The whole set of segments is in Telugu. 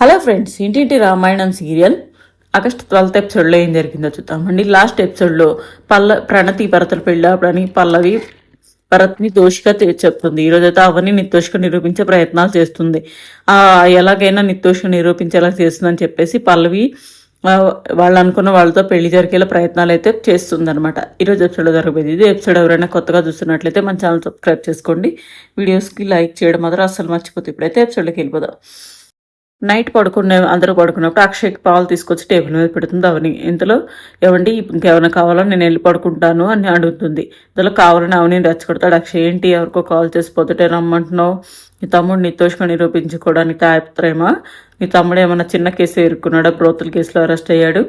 హలో ఫ్రెండ్స్ ఇంటింటి రామాయణం సీరియల్ ఆగస్ట్ ట్వెల్త్ ఎపిసోడ్లో ఏం జరిగిందో చూద్దామండి లాస్ట్ ఎపిసోడ్లో పల్ల ప్రణతి భరతలు పెళ్ళాడని పల్లవి భరత్ని దోషిగా చెప్తుంది. ఈరోజైతే అవన్నీ నిర్దోషిగా నిరూపించే ప్రయత్నాలు చేస్తుంది. ఎలాగైనా నిర్దోషిగా నిరూపించేలా చేస్తుందని చెప్పేసి పల్లవి వాళ్ళు అనుకున్న వాళ్ళతో పెళ్ళి జరిగేలా ప్రయత్నాలు అయితే చేస్తుంది అనమాట ఈరోజు ఎపిసోడ్ జరగబోయేది ఇది. ఎపిసోడ్ ఎవరైనా కొత్తగా చూస్తున్నట్లయితే మన ఛానల్ సబ్స్క్రైబ్ చేసుకోండి. వీడియోస్కి లైక్ చేయడం మాత్రం అస్సలు మర్చిపోతే ఇప్పుడైతే ఎపిసోడ్లోకి వెళ్ళిపోదాం. నైట్ పడుకునే అందరూ పడుకున్నప్పుడు అక్షయ్కి పాలు తీసుకొచ్చి టేబుల్ మీద పెడుతుంది. అవని ఇంతలో ఏమండి ఇంకేమైనా కావాలో? నేను వెళ్ళి పడుకుంటాను అని అడుగుతుంది. ఇంతలో కావాలని అవని రెచ్చగొడతాడు. అక్షయ్ ఏంటి ఎవరికో కాల్ చేసి పొద్దుటే రమ్మంటున్నావు? నీ తమ్ముడు నిర్దోషంగా నిరూపించుకోవడానికి తాయపత్రమా నీ తమ్ముడు ఏమైనా చిన్న కేసు ఎరుక్కున్నాడు బ్రోతుల కేసులో అరెస్ట్ అయ్యాడు?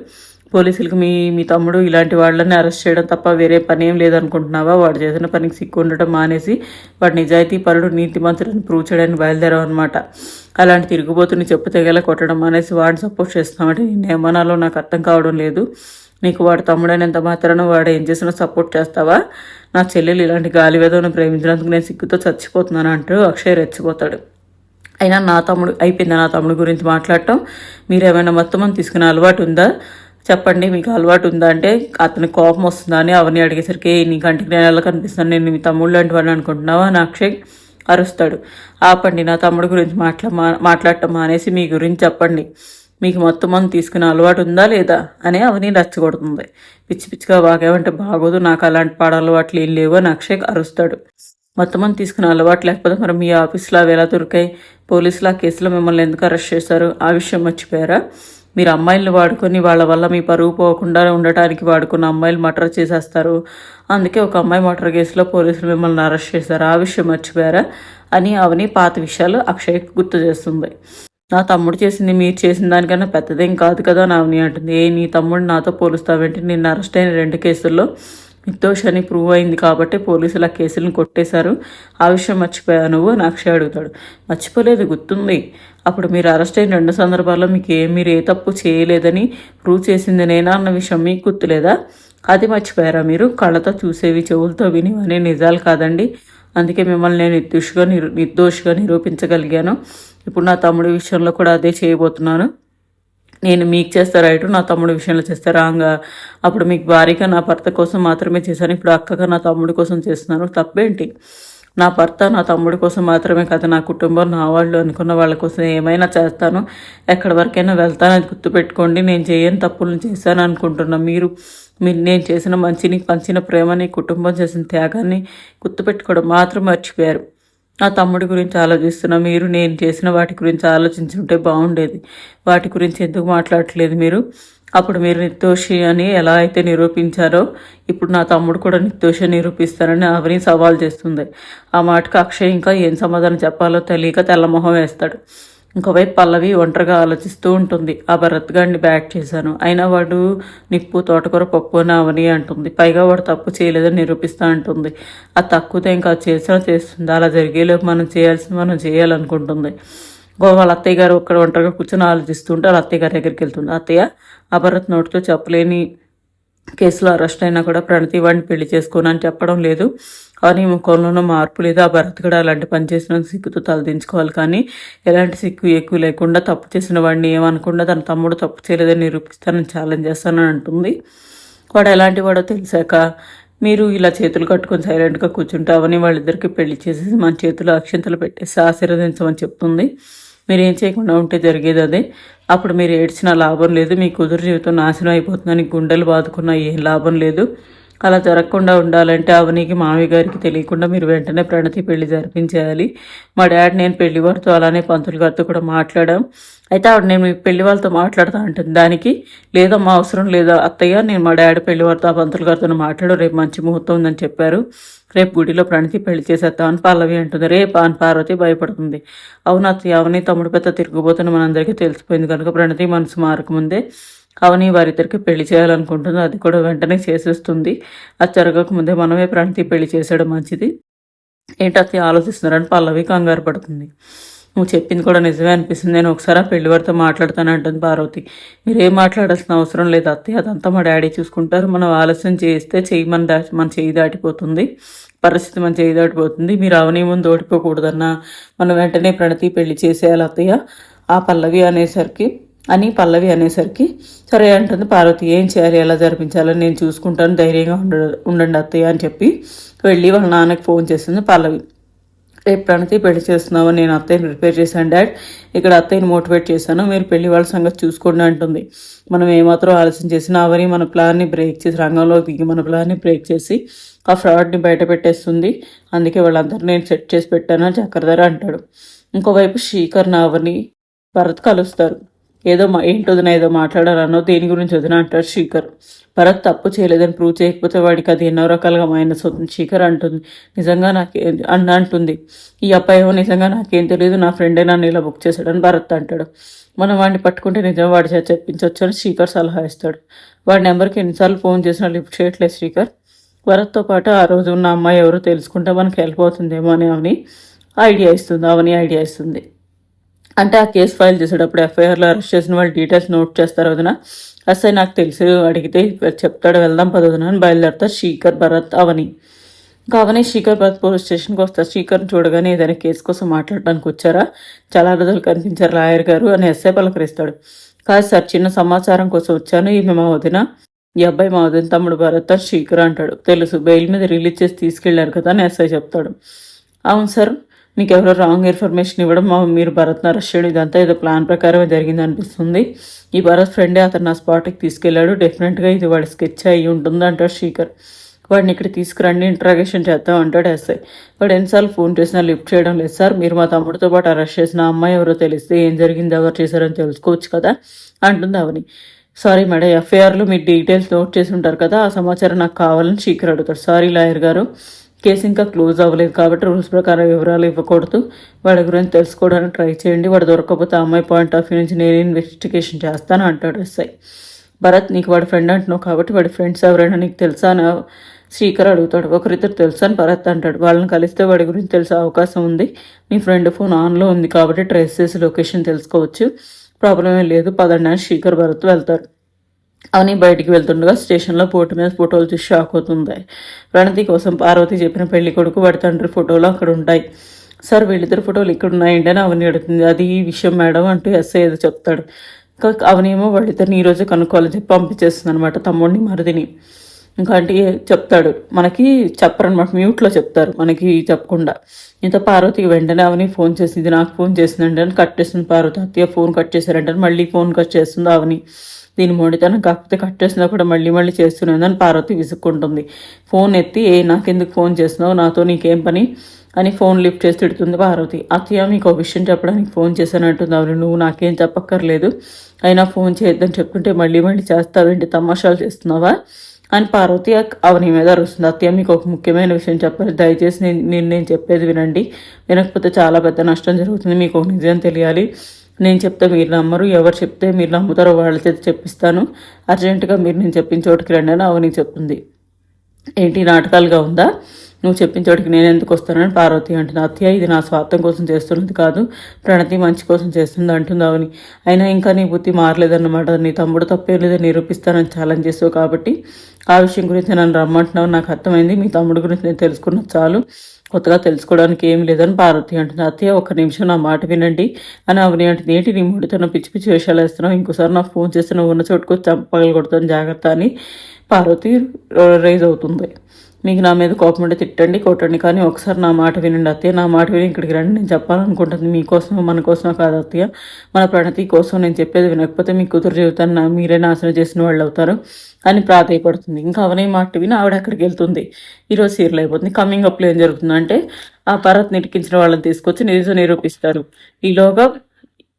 పోలీసులకు మీ మీ తమ్ముడు ఇలాంటి వాళ్ళని అరెస్ట్ చేయడం తప్ప వేరే పని ఏం లేదనుకుంటున్నావా? వాడు చేసిన పనికి సిక్కు ఉండడం మానేసి వాడు నిజాయితీ పరుడు నీతిమంతుడిని ప్రూవ్ చేయడానికి బయలుదేరావు అనమాట అలాంటి తిరిగిపోతుని చెప్పు తెగేలా కొట్టడం మానేసి వాడిని సపోర్ట్ చేస్తున్నామంటే నేను ఏమనాలో నాకు అర్థం కావడం లేదు. నీకు వాడు తమ్ముడైనంత మాత్రాన వాడు ఏం చేసినా సపోర్ట్ చేస్తావా? నా చెల్లెలు ఇలాంటి గాలివేదను ప్రేమించినందుకు నేను సిగ్గుతో చచ్చిపోతున్నాను అంటూ అక్షయ్ రెచ్చిపోతాడు. అయినా నా తమ్ముడు అయిపోయిందా నా తమ్ముడు గురించి మాట్లాడటం? మీరు ఏమైనా మొత్తం తీసుకునే అలవాటు ఉందా? చెప్పండి మీకు అలవాటు ఉందా అంటే అతని కోపం వస్తుందా అని అవన్నీ అడిగేసరికి నీ కంటికి నేను ఎలా కనిపిస్తాను నేను మీ తమ్ముడు లాంటి వాడిని అనుకుంటున్నావా? అని అక్షయ్ అరుస్తాడు. ఆపండి నా తమ్ముడు గురించి మాట్లా మా- మాట్లాడటం మానేసి మీ గురించి చెప్పండి. మీకు మొత్తం మంది తీసుకునే అలవాటు ఉందా లేదా? అని అవని రచ్చగొడుతుంది. పిచ్చి పిచ్చిగా బాగేమంటే బాగోదు నాకు అలాంటి పాడ అలవాట్లు ఏం లేవు అని అక్షయ్ అరుస్తాడు. మొత్తం మంది తీసుకునే అలవాటు లేకపోతే మరి మీ ఆఫీస్లో అవి ఎలా దొరికాయి? పోలీసులు ఆ కేసులో మిమ్మల్ని ఎందుకు అరెస్ట్ చేశారు? ఆ విషయం మర్చిపోయారా? మీరు అమ్మాయిలను వాడుకొని వాళ్ళ వల్ల మీ పరువు పోకుండా ఉండటానికి వాడుకున్న అమ్మాయిలు మటర్ చేసేస్తారు. అందుకే ఒక అమ్మాయి మటర్ కేసులో పోలీసులు మిమ్మల్ని అరెస్ట్ చేశారు. ఆ విషయం మర్చిపోయారా? అని అవని పాత విషయాలు అక్షయ్ గుర్తు చేస్తుంది. నా తమ్ముడు చేసింది మీరు చేసిన దానికన్నా పెద్దదేం కాదు కదా అని అవని అంటుంది. ఏ నీ తమ్ముడు నాతో పోలుస్తావేంటి? నిన్న అరెస్ట్ అయిన రెండు కేసుల్లో నిర్దోష్ అని ప్రూవ్ అయింది కాబట్టి పోలీసులు ఆ కేసులను కొట్టేశారు. ఆ విషయం మర్చిపోయా నువ్వు? అని అక్షయ్ అడుగుతాడు. మర్చిపోలేదు గుర్తుంది. అప్పుడు మీరు అరెస్ట్ అయిన రెండు సందర్భాల్లో మీకు ఏ మీరు ఏ తప్పు చేయలేదని ప్రూవ్ చేసింది నేనా అన్న విషయం మీకు గుర్తులేదా? అది మర్చిపోయారా మీరు? కళ్ళతో చూసేవి చెవులతో వినివని నిజాలు కాదండి. అందుకే మిమ్మల్ని నేను నిర్దోషిగా నిరు నిర్దోషిగా నిరూపించగలిగాను. ఇప్పుడు నా తమ్ముడి విషయంలో కూడా అదే చేయబోతున్నాను. నేను మీకు చేస్తా రైట్ నా తమ్ముడి విషయంలో చేస్తా రాంగా. అప్పుడు మీకు భారీగా నా భర్త కోసం మాత్రమే చేశాను. ఇప్పుడు అక్కగా నా తమ్ముడి కోసం చేస్తున్నాను తప్పేంటి? నా భర్త నా తమ్ముడి కోసం మాత్రమే కాదు నా కుటుంబం నా వాళ్ళు అనుకున్న వాళ్ళ కోసం ఏమైనా చేస్తాను ఎక్కడి వరకైనా వెళ్తాను అది గుర్తుపెట్టుకోండి. నేను చేయని తప్పులను చేశాను అనుకుంటున్నా. మీరు మీరు నేను చేసిన మంచిని పంచిన ప్రేమని కుటుంబం చేసిన త్యాగాన్ని గుర్తుపెట్టుకోవడం మాత్రం మర్చిపోయారు. నా తమ్ముడి గురించి ఆలోచిస్తున్నా. మీరు నేను చేసిన వాటి గురించి ఆలోచించుంటే బాగుండేది. వాటి గురించి ఎందుకు మాట్లాడట్లేదు మీరు? అప్పుడు మీరు నిర్దోషి అని ఎలా అయితే నిరూపించారో ఇప్పుడు నా తమ్ముడు కూడా నిర్దోషి నిరూపిస్తారని ఆవిని సవాల్ చేస్తుంది. ఆ మాటకు అక్షయ్ ఇంకా ఏం సమాధానం చెప్పాలో తెలియక తెల్లమొహం వేస్తాడు. ఇంకోవైపు పల్లవి ఒంటరిగా ఆలోచిస్తూ ఉంటుంది. ఆ భరత్ గారిని బ్యాట్ చేశాను. అయినా వాడు నిప్పు తోటకూర పప్పు అని అవని అంటుంది. పైగా వాడు తప్పు చేయలేదని నిరూపిస్తా అంటుంది. ఆ తక్కువతో ఇంకా చేసినా చేస్తుంది. అలా జరిగేలోపు మనం చేయాల్సింది మనం చేయాలనుకుంటుంది. వాళ్ళ అత్తయ్య గారు ఒక్కడ ఒంటరిగా కూర్చొని ఆలోచిస్తుంటే వాళ్ళ అత్తయ్య గారి దగ్గరికి వెళ్తుంది అత్తయ్య ఆ భరత్ నోటితో చెప్పలేని కేసులో అరెస్ట్ అయినా కూడా ప్రణతి వాడిని పెళ్ళి చేసుకోనని చెప్పడం లేదు. కానీ ముఖంలోనూ మార్పు లేదు. ఆ భరత్ కూడా అలాంటి పని చేసిన సిగ్గుతో తలదించుకోవాలి కానీ ఎలాంటి సిగ్గు ఎక్కువ లేకుండా తప్పు చేసిన వాడిని ఏమనకుండా తన తమ్ముడు తప్పు చేయలేదని నిరూపిస్తానని ఛాలెంజ్ చేస్తానని అంటుంది. వాడు ఎలాంటి వాడో తెలిసాక మీరు ఇలా చేతులు కట్టుకొని సైలెంట్గా కూర్చుంటావని వాళ్ళిద్దరికి పెళ్ళి చేసేసి మన చేతిలో అక్షంతలు పెట్టేసి ఆశీర్వదించమని చెప్తుంది. మీరు ఏం చేయకుండా ఉంటే జరిగేది అదే. అప్పుడు మీరు ఏడ్చిన లాభం లేదు మీ కుదురు జీవితం నాశనం అయిపోతుందని గుండెలు బాదుకున్న ఏం లాభం లేదు. అలా జరగకుండా ఉండాలంటే అవనికి మామయ్య గారికి తెలియకుండా మీరు వెంటనే ప్రణతి పెళ్ళి జరిపించేయాలి. మా డాడీ నేను పెళ్ళి వారితో అలానే పంతులు గారితో కూడా మాట్లాడాం. అయితే ఆవిడ నేను మీ పెళ్ళి వాళ్ళతో మాట్లాడతా అంటుంది. దానికి లేదా మా అవసరం లేదా అత్తయ్య నేను మా డాడీ పెళ్ళి వారితో ఆ పంతులు గారితో మాట్లాడు రేపు మంచి ముహూర్తం ఉందని చెప్పారు. రేపు గుడిలో ప్రణతి పెళ్ళి చేసేద్దామని పల్లవి అంటుంది. రేపు అని పార్వతి భయపడుతుంది. అవును అత్తయ్య అవని తమ్ముడు పెద్ద తిరుగుబోతున్న మనందరికీ తెలిసిపోయింది కనుక ప్రణతి మనసు మారకముందే. అవని వారిద్దరికి పెళ్ళి చేయాలనుకుంటుంది అది కూడా వెంటనే చేసేస్తుంది. అది జరగక ముందే మనమే ప్రణతి పెళ్ళి చేసేయడం మంచిది. ఏంటత్తి ఆలోచిస్తున్నారని పల్లవి కంగారు పడుతుంది. నువ్వు చెప్పింది కూడా నిజమే అనిపిస్తుంది. నేను ఒకసారి ఆ పెళ్ళి వారితో మాట్లాడతాను అంటుంది పార్వతి. మీరేం మాట్లాడాల్సిన అవసరం లేదు అత్తయ్య. అదంతా మా డాడీ చూసుకుంటారు. మనం ఆలస్యం చేస్తే చెయ్యి మన దా మన చెయ్యి దాటిపోతుంది. పరిస్థితి మన చేయి దాటిపోతుంది. మీరు అవని ముందు ఓడిపోకూడదన్నా. మనం వెంటనే ప్రణతి పెళ్ళి చేసేయాలి అత్తయ్య. ఆ పల్లవి అనేసరికి అని పల్లవి అనేసరికి సరే అంటుంది పార్వతి ఏం చేయాలి? ఎలా జరిపించాలని నేను చూసుకుంటాను ధైర్యంగా ఉండ ఉండండి అత్తయ్య అని చెప్పి వెళ్ళి వాళ్ళ నాన్నకి ఫోన్ చేసింది పల్లవి. రేపు ప్రణతి పెళ్ళి చేస్తున్నావు నేను అత్తయ్యని ప్రిపేర్ చేశాను డాడ్. ఇక్కడ అత్తయ్యని మోటివేట్ చేశాను మీరు పెళ్ళి వాళ్ళ సంగతి చూసుకోండి అంటుంది. మనం ఏమాత్రం ఆలస్యం చేసినా అవని మన ప్లాన్ని బ్రేక్ చేసి రంగంలో దిగి మన ప్లాన్ని బ్రేక్ చేసి ఆ ఫ్రాడ్ని బయట పెట్టేస్తుంది. అందుకే వాళ్ళందరూ నేను సెట్ చేసి పెట్టాను చక్రధర అంటాడు. ఇంకోవైపు శ్రీకర్ నావని భరత్ కలుస్తారు. ఏదో మా ఏంటి వదిన ఏదో మాట్లాడాలనో దేని గురించి వదిన అంటాడు శ్రీకర్ భరత్ తప్పు చేయలేదని ప్రూవ్ చేయకపోతే వాడికి అది ఎన్నో రకాలుగా మైనస్ అవుతుంది శీకర్ అంటుంది. నిజంగా నాకే అన్న అంటుంది. ఈ అబ్బాయో నిజంగా నాకేం తెలియదు నా ఫ్రెండే నన్ను ఇలా బుక్ చేశాడని భరత్ అంటాడు. మనం వాడిని పట్టుకుంటే నిజం వాడి చేత చెప్పించవచ్చు అని శ్రీకర్ సలహా ఇస్తాడు. వాడి నెంబర్కి ఎన్నిసార్లు ఫోన్ చేసినా లిఫ్ట్ చేయట్లేదు శ్రీకర్ భరత్తో పాటు ఆ రోజు ఉన్న అమ్మాయి ఎవరో తెలుసుకుంటే మనకి హెల్ప్ అవుతుందేమో అని అవని ఐడియా ఇస్తుంది అవని ఐడియా ఇస్తుంది. అంటే ఆ కేసు ఫైల్ చేసేటప్పుడు ఎఫ్ఐఆర్లో అరెస్ట్ చేసిన వాళ్ళు డీటెయిల్స్ నోట్ చేస్తారు వదిన. అసలు నాకు తెలిసి అడిగితే చెప్తాడు వెళ్దాం పదవదిన అని బయలుదేరుతారు శీకర్ భరత్ అవని. ఇంకా శీకర్ భరత్ పోలీస్ స్టేషన్కి వస్తారు. శీకర్ని చూడగానే ఏదైనా కేసు కోసం మాట్లాడడానికి వచ్చారా? చాలా రోజులు కనిపించారు లాయర్ గారు అని ఎస్ఐ పలకరిస్తాడు. కాదు సార్ చిన్న సమాచారం కోసం వచ్చాను ఈమె మా వదిన. ఈ అబ్బాయి మా వదిన తమ్ముడు భరత్ అని శీకర్ అంటాడు. తెలుసు బెయిల్ మీద రిలీజ్ చేసి తీసుకెళ్ళారు కదా అని ఎస్ఐ చెప్తాడు. అవును సార్. మీకు ఎవరో రాంగ్ ఇన్ఫర్మేషన్ ఇవ్వడం మీరు భరత్ అరెస్ట్ చేయడం ఇదంతా ఏదో ప్లాన్ ప్రకారమే జరిగింది అనిపిస్తుంది ఈ భరత్ ఫ్రెండే అతను నా స్పాట్కి తీసుకెళ్ళాడు డెఫినెట్గా ఇది వాడి స్కెచ్ అయ్యి ఉంటుంది అంటాడు శ్రీకర్ వాడిని ఇక్కడ తీసుకురండి ఇంట్రాగేషన్ చేద్దాం అంటాడు ఎస్ఐ వాడు ఎన్నిసార్లు ఫోన్ చేసినా లిఫ్ట్ చేయడం లేదు. సార్ మీరు మా తమ్ముడితో పాటు అరెస్ట్ చేసిన అమ్మాయి ఎవరో తెలిస్తే ఏం జరిగింది ఎవరు చేశారని తెలుసుకోవచ్చు కదా? అంటుంది అవని. సారీ మేడం ఎఫ్ఐఆర్లో మీ డీటెయిల్స్ నోట్ చేసి ఉంటారు కదా ఆ సమాచారం నాకు కావాలని శీకర్ అడుగుతాడు. సారీ లాయర్ గారు కేసు ఇంకా క్లోజ్ అవ్వలేదు కాబట్టి రూల్స్ ప్రకారం వివరాలు ఇవ్వకూడదు. వాడి గురించి తెలుసుకోవడానికి ట్రై చేయండి. వాడు దొరకకపోతే అమ్మాయి పాయింట్ ఆఫ్ వ్యూ నుంచి నేను ఇన్వెస్టిగేషన్ చేస్తాను అంటాడు ఎస్ఐ. భరత్ నీకు వాడి ఫ్రెండ్ అంటున్నావు కాబట్టి వాడి ఫ్రెండ్స్ ఎవరైనా నీకు తెలుసా అని శ్రీకర్ అడుగుతాడు. ఒకరిద్దరు తెలుసా అని భరత్ అంటాడు. వాళ్ళని కలిస్తే వాడి గురించి తెలిసే అవకాశం ఉంది. నీ ఫ్రెండ్ ఫోన్ ఆన్లో ఉంది కాబట్టి ట్రేస్ చేసి లొకేషన్ తెలుసుకోవచ్చు. ప్రాబ్లం ఏం లేదు. పదండి అని శ్రీకర్ భరత్ వెళ్తారు. అవని బయటికి వెళ్తుండగా స్టేషన్లో పోటు మీద ఫోటోలు చూసి షాక్ అవుతుంది. ప్రణతి కోసం పార్వతి చెప్పిన పెళ్ళి కొడుకు వాడి తండ్రి ఫోటోలు అక్కడ ఉంటాయి. సార్ వీళ్ళిద్దరు ఫోటోలు ఇక్కడ ఉన్నాయండి అని అవని అడుగుతుంది. అది ఈ విషయం మేడం అంటూ ఎస్ఐ ఏదో చెప్తాడు. అవనేమో వాళ్ళిద్దరిని ఈరోజు కనుక్కోవాలని చెప్పి పంపించేస్తుంది అనమాట తమ్ముడిని మరిదిని. ఇంకా అంటే చెప్తాడు. మనకి చెప్పరనమాట మ్యూట్లో చెప్తారు మనకి చెప్పకుండా. ఇంత పార్వతికి వెంటనే అవని ఫోన్ చేసింది నాకు ఫోన్ చేసిందంటే అని కట్ చేస్తుంది పార్వతి. అత్తయ్య ఫోన్ కట్ చేశారంటే మళ్ళీ ఫోన్ కట్ చేస్తుంది అవని. దీని మొండితనం కాకపోతే కట్ చేసినా కూడా మళ్ళీ మళ్ళీ చేస్తున్నదని పార్వతి విసుక్కుంటుంది. ఫోన్ ఎత్తి ఏ నాకెందుకు ఫోన్ చేస్తున్నావు? నాతో నీకేం పని? అని ఫోన్ లిఫ్ట్ చేసి తిడుతుంది పార్వతి. అత్తయ్య మీకు ఒక విషయం చెప్పడానికి ఫోన్ చేశానంటుంది అవును. నువ్వు నాకేం చెప్పక్కర్లేదు. అయినా ఫోన్ చేయొద్దని చెప్తుంటే మళ్ళీ మళ్ళీ చేస్తావేంటి? తమాషాలు చేస్తున్నావా? అని పార్వతి అవని మీద అరుస్తుంది. అత్తయ్య మీకు ఒక ముఖ్యమైన విషయం చెప్పాలి. దయచేసి నేను నేను నేను చెప్పేది వినండి. వినకపోతే చాలా పెద్ద నష్టం జరుగుతుంది. మీకు ఒక నిజం తెలియాలి. నేను చెప్తే మీరు నమ్మరు. ఎవరు చెప్తే మీరు నమ్ముతారో వాళ్ళ చేతి చెప్పిస్తాను. అర్జెంటుగా మీరు నేను చెప్పిన చోటుకి రండి అని అవని చెప్తుంది. ఏంటి? నాటకాలుగా ఉందా? నువ్వు చెప్పిన చోటికి నేను ఎందుకు వస్తానని పార్వతి అంటుంది. అత్తయ్య ఇది నా స్వార్థం కోసం చేస్తున్నది కాదు ప్రణతి మంచి కోసం చేస్తుంది అంటుంది అవని అయినా ఇంకా నీ బుద్ధి మారలేదన్నమాట. నీ తమ్ముడు తప్పే లేదని నిరూపిస్తానని ఛాలెంజ్ చేసావు కాబట్టి ఆ విషయం గురించి నన్ను రమ్మంటున్నావు. నాకు అర్థమైంది మీ తమ్ముడు గురించి నేను తెలుసుకున్న చాలు. కొత్తగా తెలుసుకోవడానికి ఏం లేదని పార్వతి అంటుంది. అత్తయ్య ఒక నిమిషం నా మాట వినండి అని అవని అంటుంది. ఏంటి నీ ముడితో పిచ్చి పిచ్చి విషయాలు వేస్తున్నావు? ఇంకోసారి నాకు ఫోన్ చేస్తే నువ్వు ఉన్న చోటుకు చంపగలు కొడుతాను జాగ్రత్త అని పార్వతి రైజ్ అవుతుంది. మీకు నా మీద కోపం ఉంటే తిట్టండి కొట్టండి కానీ ఒకసారి నా మాట వినండి అత్తయ్య. నా మాట విని ఇక్కడికి రండి. నేను చెప్పాలనుకుంటుంది మీకోసం మన కోసం కాదు అత్తయ్య. మన ప్రణతి కోసం నేను చెప్పేది వినకపోతే మీ కుదురు జీవితాన్ని నా మీరే నాశనం చేసిన వాళ్ళు అవుతారు అని ప్రాధాయపడుతుంది. ఇంకా అవనే మాట విని ఆవిడ అక్కడికి వెళ్తుంది. ఈరోజు సీరియల్ అయిపోతుంది. కమింగ్ అప్లో ఏం జరుగుతుందంటే ఆ పరత్ నిటికించిన వాళ్ళని తీసుకొచ్చి నిజం నిరూపిస్తారు. ఈలోగా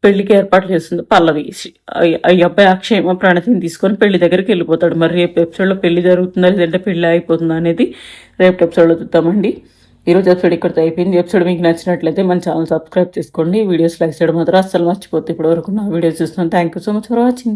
పెళ్ళికి ఏర్పాటు చేస్తుంది. పల్లవి. ఈ అబ్బాయి అక్షయమ ప్రణతిని తీసుకొని పెళ్ళి దగ్గరికి వెళ్ళిపోతాడు. మరి రేపు ఎపిసోడ్లో పెళ్ళి జరుగుతుందా? లేదంటే పెళ్ళి అయిపోతుందా అనేది రేపు ఎపిసోడ్లో చూద్దామండి. ఈరోజు ఎపిసోడ్ ఇక్కడితో అయిపోయింది. ఎపిసోడ్ మీకు నచ్చినట్లయితే మన ఛానల్ సబ్స్క్రైబ్ చేసుకోండి. వీడియోస్ లైక్ చేయడం మాత్రం అస్సలు మర్చిపోతే ఇప్పటివరకు నా వీడియోస్ చూస్తున్నాను thank you so much for watching